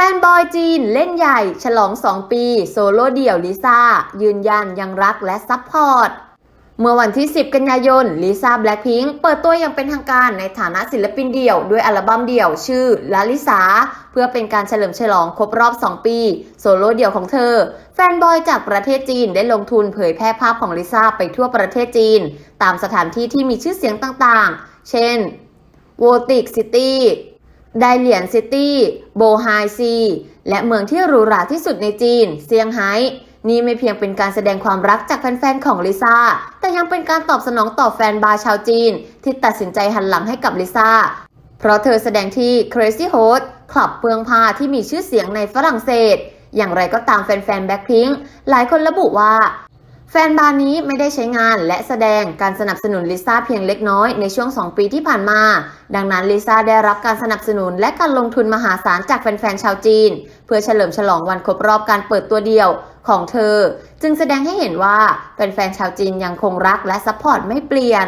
แฟนบอยจีนเล่นใหญ่ ฉลอง 2 ปี โซโล่เดี่ยวลิซ่า ยืนยันยังรักและซัพพอร์ต เมื่อวันที่ 10 กันยายนลิซ่าแบล็คพิงค์เปิดตัวอย่างเป็นทางการในฐานะศิลปินเดี่ยวด้วยอัลบั้มเดี่ยวชื่อลาลิสาเพื่อเป็นการเฉลิมฉลองครบรอบ 2 ปี โซโล่เดี่ยวของเธอ แฟนบอยจากประเทศจีนได้ลงทุนเผยแพร่ภาพของลิซ่าไปทั่วประเทศจีน ตามสถานที่ที่มีชื่อเสียงต่างๆ เช่นโวติกซิตี้ ไดเหลียนซิตี้ โบไฮซี และเมืองที่หรูหราที่สุดในจีน เซี่ยงไฮ้นี่ไม่เพียงเป็นการแสดงความรักจากแฟนๆ ของลิซ่า แต่ยังเป็นการตอบสนองต่อแฟนบาร์ชาวจีน ที่ตัดสินใจหันหลังให้กับลิซ่า เพราะเธอแสดงที่ Crazy Horse คลับเปืองผ้าที่มีชื่อเสียงในฝรั่งเศส อย่างไรก็ตามแฟนๆ แบ็คพิงหลายคนระบุว่า แฟนบาร์นี้ไม่ได้ใช้งานและแสดงการสนับสนุนลิซ่าเพียงเล็กน้อยในช่วง 2 ปีที่ผ่านมา ดังนั้นลิซ่าได้รับการสนับสนุนและการลงทุนมหาศาลจากแฟนๆชาวจีน เพื่อเฉลิมฉลองวันครบรอบการเปิดตัวเดียวของเธอ จึงแสดงให้เห็นว่าแฟนๆชาวจีนยังคงรักและซัพพอร์ตไม่เปลี่ยน